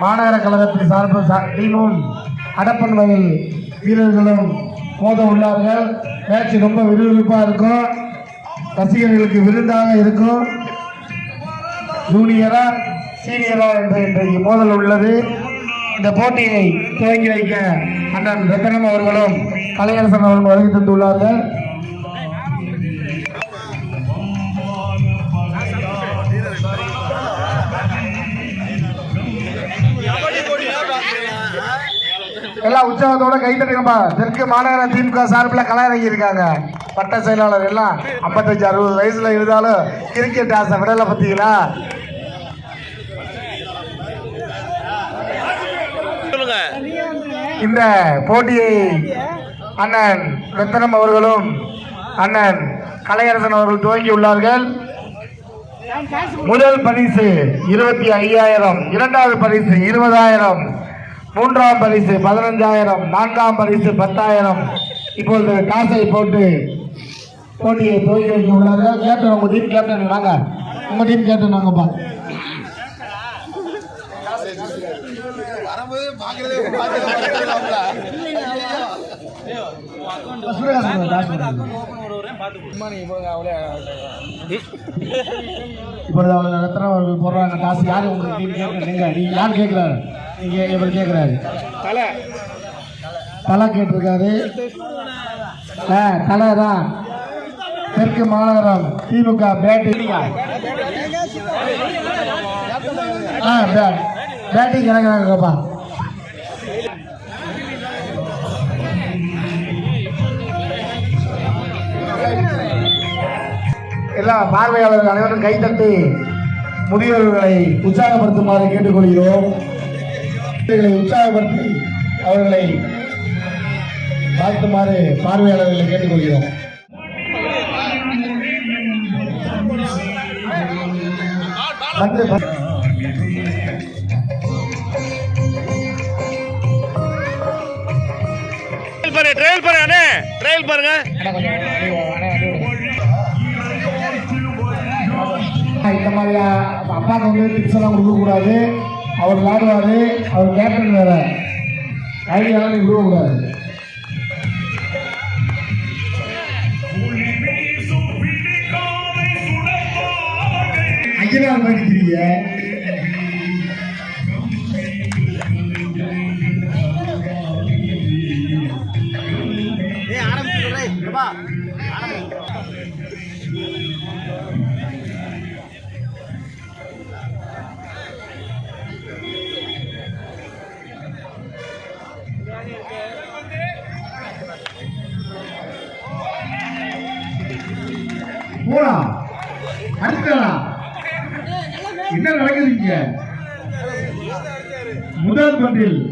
மாநகர கழகத்தின் சார்பு சா- டீமும் அடப்பன் வயல் வீரர்களும் மோத உள்ளார்கள் மேட்ச் ரொம்ப விறுவிறுப்பாக இருக்கும். ரசிகர்களுக்கு விருந்தாக இருக்கும். ஜூனியரா சீனியரா என்று இன்றைக்கு மோதல் உள்ளது. இந்த போட்டியை துவங்கி வைக்க அண்ணன் ரத்தனம் அவர்களும் கலையரசன் அவர்களும் வருகை தந்துள்ளார்கள். எல்லாம் உற்சாகத்தோட கை தட்டுங்கப்பா தெற்கு மாநகர திமுக சார்பில் களை இறங்கி இருக்காங்க பட்ட செயலாளர் எல்லாம் ஐம்பத்தஞ்சு அறுபது வயசுல இருந்தாலும் கிரிக்கெட் ஆசை விடலை பார்த்தீங்களா? இந்த போட்டியை அண்ணன் ரத்தனம் அவர்களும் அண்ணன் கலையரசன் அவர்கள் துவங்கி உள்ளார்கள். முதல் பரிசு இருபத்தி ஐயாயிரம் இரண்டாவது பரிசு இருபதாயிரம். மூன்றாம் பரிசு பதினஞ்சாயிரம் நான்காம் பரிசு பத்தாயிரம். இப்பொழுது காசை போட்டு போட்டியை துவங்கி வைக்க உள்ளார்கள். கேப்டன் உங்க டீம் கேப்டன் வாங்க. உங்க டீம் கேப்டன் வாங்கப்பா. இப்பொழுது அவங்க நடத்துறவர்கள் போடுறாங்க? காசு யாரு உங்களுக்கு நீங்க நீங்க யார் கேட்கிறாரு? நீங்க இவர் கேட்கிறாரு தலை. தலை கேட்டிருக்காரு. ஆ தலை தான் தெற்கு மாநகரம் திமுக பேட்டிங் ஆ பேட் பேட்டிங் இறங்குறாங்கப்பா எல்லா பார்வையாளர்கள் அனைவரும் கைத்தட்டி முதியோர்களை உற்சாகப்படுத்துமாறு கேட்டுக்கொள்கிறோம். உற்சாகப்படுத்தி அவர்களை வாழ்த்துமாறு பார்வையாளர்களை கேட்டுக்கொள்கிறோம். ட்ரையல் பாருங்க அண்ணே. ட்ரையல் பாருங்க. இந்த மாதிரி அப்பாவுக்கு வந்து டிப்ஸ் எல்லாம் கொடுக்கக்கூடாது. அவர் விளையாடுவாரு அவர் கேப்டன் வேற. ஐடியாலாம் நீ விடுவக்கூடாது ஐயனார் படிக்கிறீங்க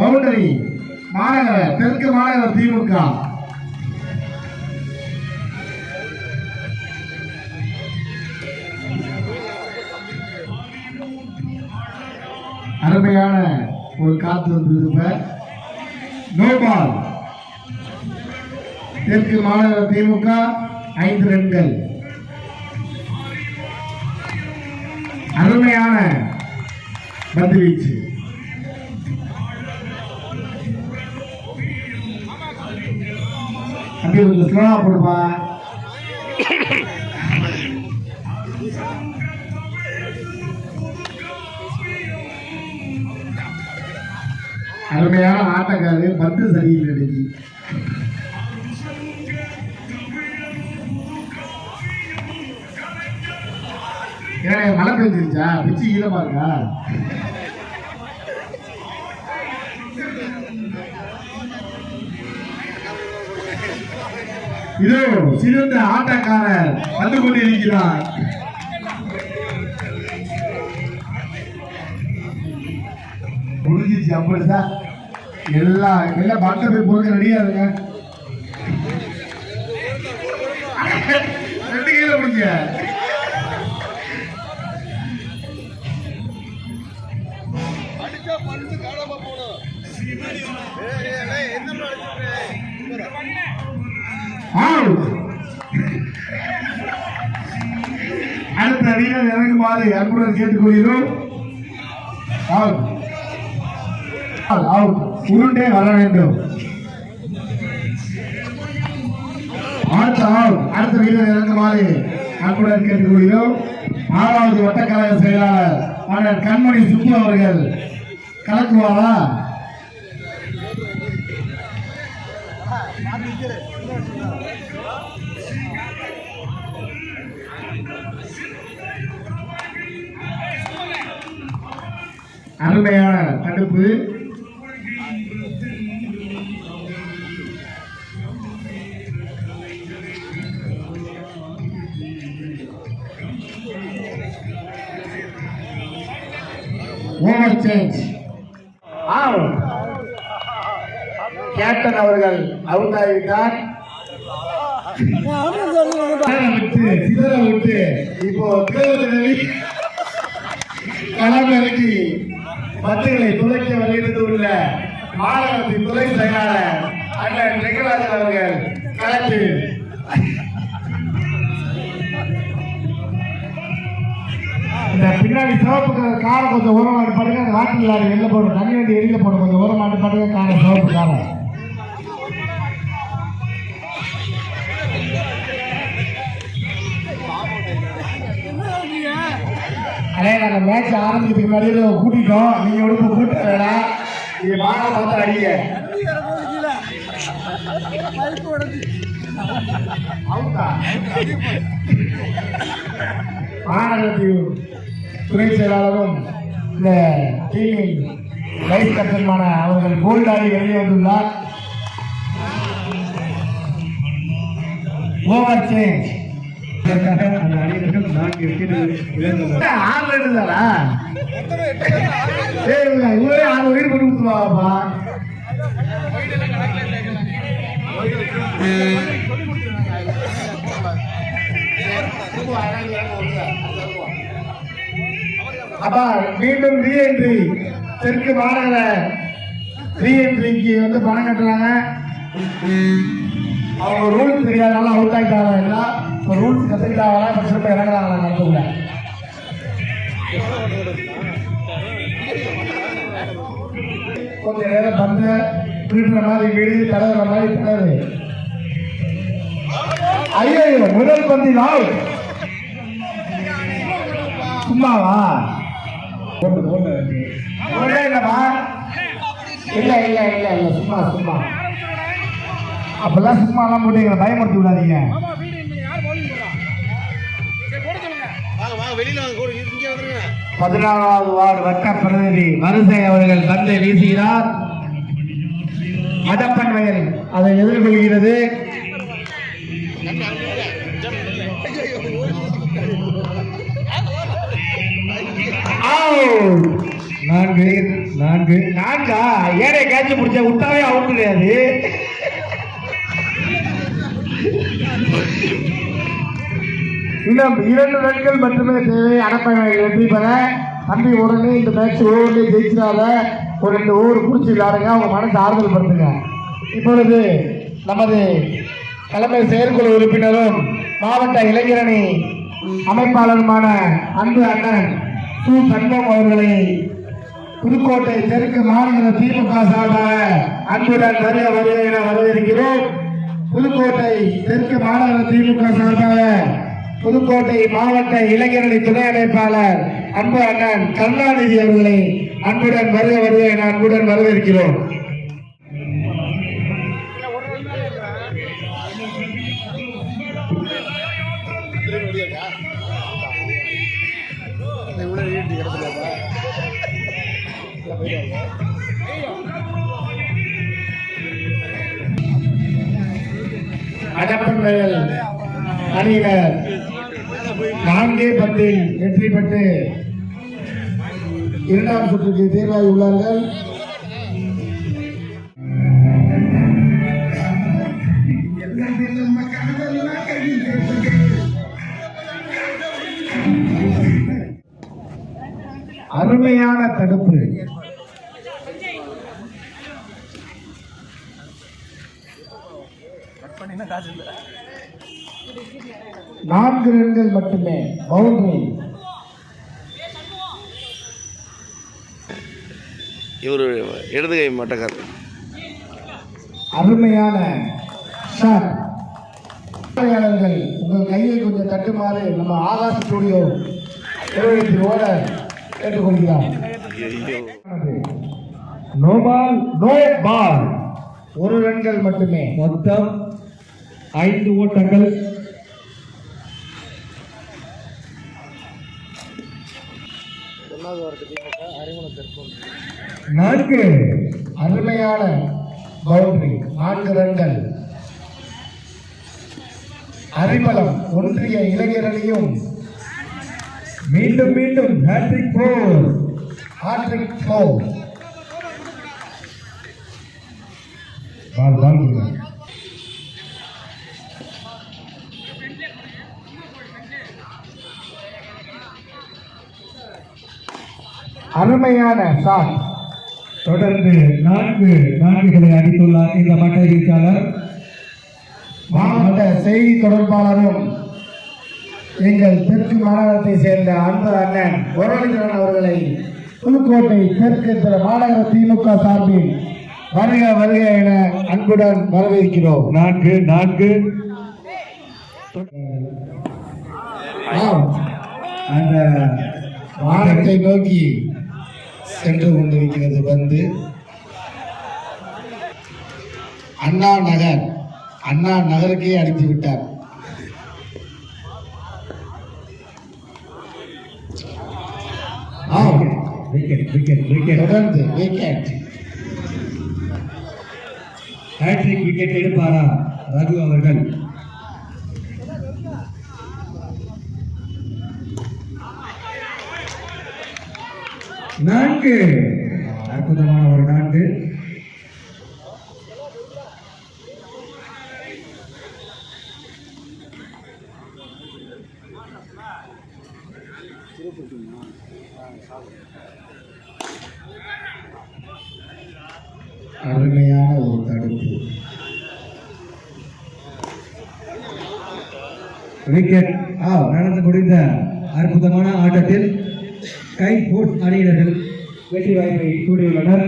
பவுண்டரி மாநகர தெற்கு மாநகர திமுக. அருமையான ஒரு காத்து வந்திருப்ப நோபால். தெற்கு மாநகர திமுக ஐந்து ரன்கள். அருமையான பந்து அப்படியே கொஞ்சம் ஸ்லோவாக போடுப்பா. அருமையான ஆட்டக்காரு பந்து சரியில்லை இன்னைக்கு. ஏன்னா மழை பெஞ்சிருச்சா? பிச்சு ஈரமா இருக்கா இதோ சிறந்த ஆட்டக்காரர் வந்து கொண்டிருக்கிறார். முடிஞ்சிச்சு அப்படிதான் எல்லா எல்லா பட்ட போய் போக ரெடியா இருங்க. ரெண்டு கையில முடிஞ்ச அடுத்த வீரர் இறங்குமாறு அன்புடன் கேட்டுக்கொள்கிறோம் உருண்டே வர வேண்டும் அடுத்த அடுத்த வீரர் இறங்குமாறு அன்புடன் கேட்டுக்கொள்கிறோம் ஆறாவது வட்டக்கழக செயலாளர் கண்மணி சுப்பு அவர்கள் கலக்குவாரா அருமையான தடுப்பு. ஓவர் சேஞ்ச் கேப்டன் அவர்கள் அவுட் ஆகிவிட்டார் இப்போ தேவதேவி களமிறக்கி பத்துகளை துளைக்க வருகிறது உள்ள மாநகரத்தின் துறை செயலாளர் அண்ணன் ரெங்கராஜன் அவர்கள் கலந்து இந்த பின்னாடி சிவப்பு கலர் காரை கொஞ்சம் உரமாட்டு பாடுங்க. அந்த வாட்டில் லாரி வெளில போடும் தண்ணி வண்டி எரியில போடும் கொஞ்சம் உரமாட்டு பாடுங்க. காரை சிவப்பு காரை அடே நாங்கள் மேட்ச் ஆரம்பிக்கிறதுக்கு முன்னாடியே கூட்டிட்டோம். நீங்கள் உடுப்பு கூட்ட வேணாம் நீங்க வாங்க பார்த்து அடிங்க. அவுட்டா? மாநகரத்தில் துணை செயலாளரும் இந்த டீமில் வைஸ் கேப்டனுமான அவர்கள் கோல்டாடி வெளியே வந்துள்ளார். ஓவர் சேஞ்ச் ஆறு தானா சரி இவரே ஆறு உயிர் பண்ணி கொடுத்துருவாப்பா அப்பா மீண்டும் ரீஎன்ட்ரி தெற்கு மாநகர ரீஎன்ட்ரிக்கு வந்து பணம் கட்டுறாங்க. அவங்க ரூல்ஸ் தெரியாதனால அவுட் ஆகிட்டாங்க இப்போ ரூல்ஸ் கற்றுக்கிட்டாங்களா இப்போ திரும்ப இறங்குறாங்களா நடத்துக்குள்ள கொஞ்சம் நேரம் பந்து திருடுற மாதிரி வீடு தடவுற மாதிரி தடவு. ஐயோ முதல் பந்தி நாள். சும்மாவா? போட்டு போட்டு. இல்லைப்பா இல்லை இல்லை இல்லை இல்லை சும்மா சும்மா. அப்பெல்லாம் சும்மாலாம் போட்டு எங்களை பயமுறுத்தி விடாதீங்க. பதினாறாவது வார்டு வட்ட பிரதிநிதி வரிசை அவர்கள் பந்தை வீசுகிறார். மதப்பன் வயல் அதை எதிர்கொள்கிறது. நான்கு நான்கு நான்கா? ஏழை கேட்ச் பிடிச்ச விட்டாவே அவுட் கிடையாது. இன்னும் இரண்டு ரன்கள் மட்டுமே தேவை. அடப்பகை வெற்றி பெற. தம்பி உடனே இந்த மேட்ச் ஓவர்லேயே ஜெயிச்சிடாத ஒரு ரெண்டு ஓவர் பிடிச்சி விளாடுங்க அவங்க மனசு ஆறுதல் படுத்துங்க இப்பொழுது நமது தலைமை செயற்குழு உறுப்பினரும் மாவட்ட இளைஞரணி அமைப்பாளருமான அன்பு அண்ணன் சு. சண்முகம் அவர்களை புதுக்கோட்டை தெற்கு மாநகர திமுக சார்பாக அன்புடன் வருக வருக என வரவேற்கிறோம். புதுக்கோட்டை தெற்கு மாநகர திமுக சார்பாக புதுக்கோட்டை மாவட்ட இளைஞரணி துணை அமைப்பாளர் அன்பு அண்ணன் கருணாநிதி அவர்களை அன்புடன் வருக வருக என அன்புடன் வரவேற்கிறோம். அடப்பங்கள் அணியினர். நான்கே பத்தில் வெற்றி பெற்று இரண்டாம் சுற்றுக்கு தேர்வாகி உள்ளார்கள். அருமையான தடுப்பு. கட் பண்ணினா காசு இல்லை. நான்கு ரன்கள் மட்டுமே பவுண்டரி. இவர் இடதுகை மட்டக்கார் அருமையான ஷாட். பார்வையாளர்கள் உங்கள் கையை கொஞ்சம் தட்டுமாறு நம்ம ஆகாஷ் ஸ்டுடியோ நிறுவனத்திலோட கேட்டுக்கொள்கிறார். நோ பால் நோ பால் ஒரு ரன்கள் மட்டுமே. மொத்தம் ஐந்து ஓட்டங்கள். நான்கு அருமையான பவுண்டரி நான்கு ரன்கள். அறிமலம் ஒன்றிய இளைஞரணியும். மீண்டும் மீண்டும் ஹேட்ரிக் போர் ஹேட்ரிக் போர் பால் பால் கொடுங்க. அருமையான ஷாட் தொடர்ந்து நான்கு நான்குகளை அடித்துள்ளார் இந்த மட்டை வீச்சாளர். மாவட்ட செய்தி தொடர்பாளரும் எங்கள் தெற்கு மாநகரத்தை சேர்ந்த அன்பு அண்ணன் முரளிதரன் அவர்களை புதுக்கோட்டை தெற்கு மாநகர திமுக சார்பில் வருக வருக என அன்புடன் வரவேற்கிறோம். நான்கு நான்கு. அந்த வானத்தை நோக்கி சென்று கொண்டிருக்கிறது வந்து அண்ணா நகர் அண்ணா நகருக்கே அடித்து விட்டார். தொடர்ந்து விக்கெட் ஹேட்ரிக் விக்கெட் எடுப்பாரா ரகு அவர்கள்? நான்கு. அற்புதமான ஒரு நான்கு. அருமையான ஒரு தடுப்பு. விக்கெட் ஆ நடந்து முடிந்த அற்புதமான ஆட்டத்தில் கை போட் அணியினர்கள் வெற்றி வாய்ப்பை கூடியுள்ளனர்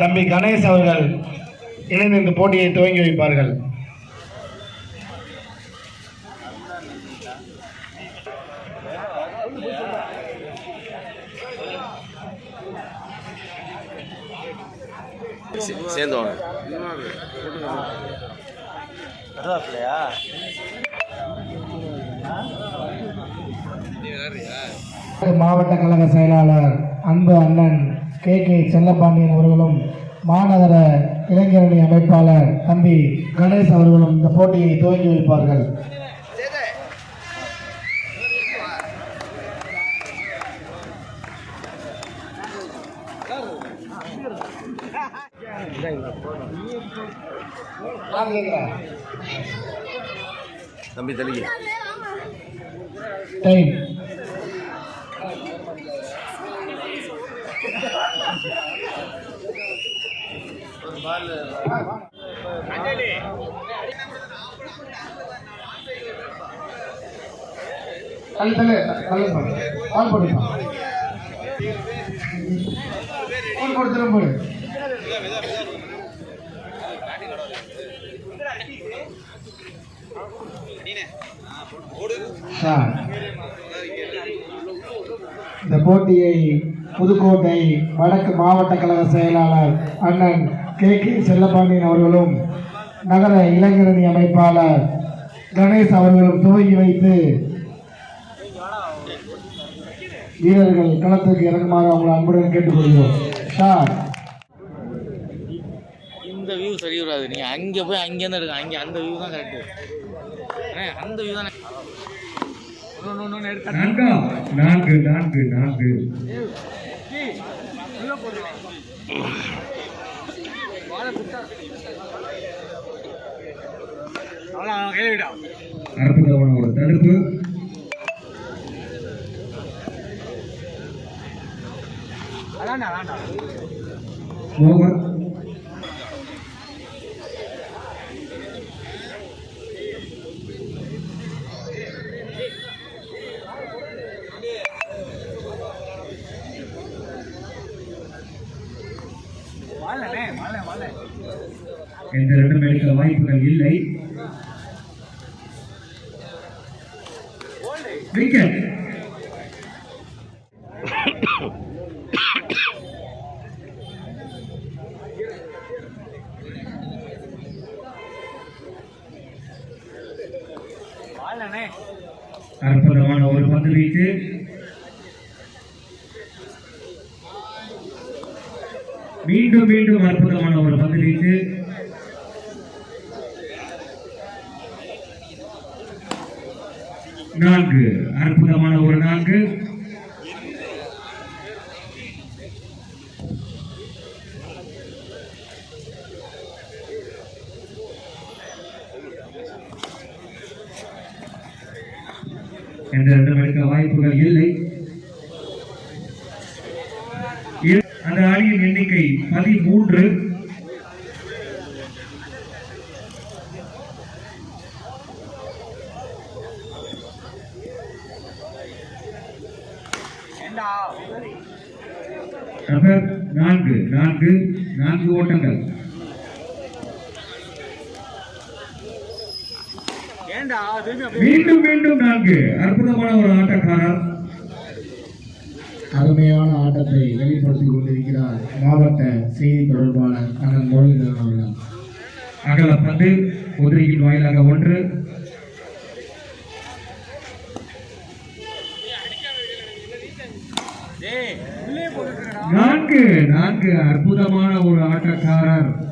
தம்பி கணேஷ் அவர்கள் இணைந்து இந்த போட்டியை துவங்கி வைப்பார்கள். சே- சேர்ந்து வாங்க மாவட்ட கழக செயலாளர் அன்பு அண்ணன் கே கே செல்லப்பாண்டியன் அவர்களும் மாநகர இளைஞரணி அமைப்பாளர் தம்பி கணேஷ் அவர்களும் இந்த போட்டியை துவங்கி வைப்பார்கள். தம்பி தெளிங்க. டைம் தள்ளு தள்ளு தள்ளு கால் போடுப்பா கால் போடு போடு சார் இந்த போட்டியை புதுக்கோட்டை வடக்கு மாவட்ட கழக செயலாளர் அண்ணன் கே. கே. செல்லப்பாண்டியன் அவர்களும் நகர இளைஞரணி அமைப்பாளர் கணேஷ் அவர்களும் துவங்கி வைத்து வீரர்கள் களத்துக்கு இறங்குமாறு அவங்களை அன்புடன் கேட்டுக்கொள்கிறோம். ஷார் இந்த வியூ சரி வராது. நீங்க அங்க போய் அங்கேருந்து எடுங்க அங்க அந்த வியூ தான் கரெக்ட் அந்த வியூ தான். நான்கா நான்கு நான்கு அற்புதமான ஒரு தடுப்பு ஓவர். விக்கெட் அற்புதமான ஒரு பந்து வீச்சு மீண்டும் மீண்டும் அற்புதமான ஒரு பந்து வீச்சு நான்கு அற்புதமான ஒரு நான்கு என்று ரன்னும் எடுக்க வாய்ப்புகள் இல்லை. அந்த அணியின் எண்ணிக்கை பதிமூன்று. நான்கு நான்கு நான்கு ஓட்டங்கள். மீண்டும் மீண்டும் நான்கு. அற்புதமான ஒரு ஆட்டக்காரர். அருமையான ஆட்டத்தை வெளிப்படுத்திக் கொண்டிருக்கிறார் மாவட்ட செய்தி தொடர்பாளர் அண்ணன் முரளிதரன் அவர்கள். அகல பந்து உதிரியின் வாயிலாக ஒன்று. நான்கு நான்கு. அற்புதமான ஒரு ஆட்டக்காரர்.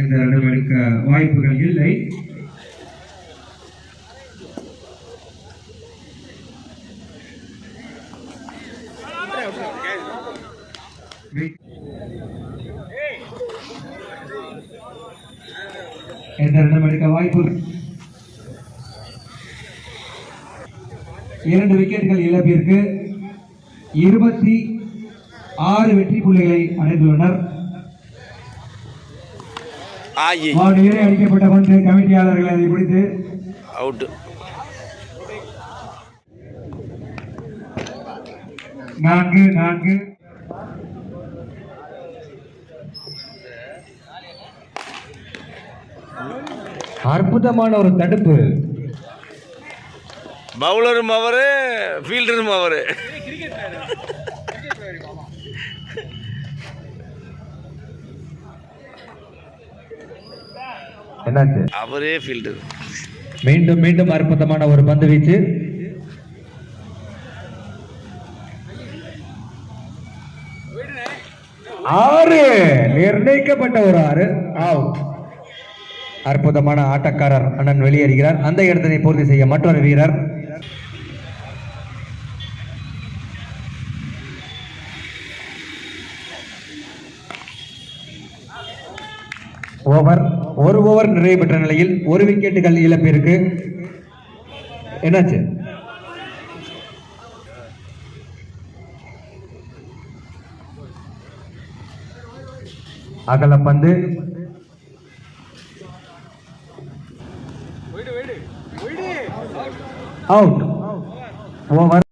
இந்த ரன் எடுக்க வாய்ப்புகள் இல்லை. எந்த ரன்னும் வாய்ப்பு. இரண்டு விக்கெட்டுகள் இழப்பிற்கு இருபத்தி ஆறு வெற்றி புள்ளிகளை அடைந்துள்ளனர். ஆயி வார்டு ஏழை அளிக்கப்பட்ட பந்து கமிட்டியாளர்கள் அதை பிடித்து. அவுட்டு நான்கு நான்கு. அற்புதமான ஒரு தடுப்பு. பவுலரும் அவரு ஃபீல்டரும் அவரு. என்னாச்சு? அவரே ஃபீல்டர் மீண்டும் மீண்டும் அற்புதமான ஒரு பந்து வீச்சு. ஆறு! நிர்ணயிக்கப்பட்ட ஒரு ஆறு. அவுட் அற்புதமான ஆட்டக்காரர் அண்ணன் வெளியேறுகிறார். அந்த இடத்தினை பூர்த்தி செய்ய மற்றொரு வீரர். ஓவர் ஒரு ஓவர் நிறைவு பெற்ற நிலையில் ஒரு விக்கெட்டுகள் இழப்பிற்கு என்னாச்சு? அகல பந்து. Out over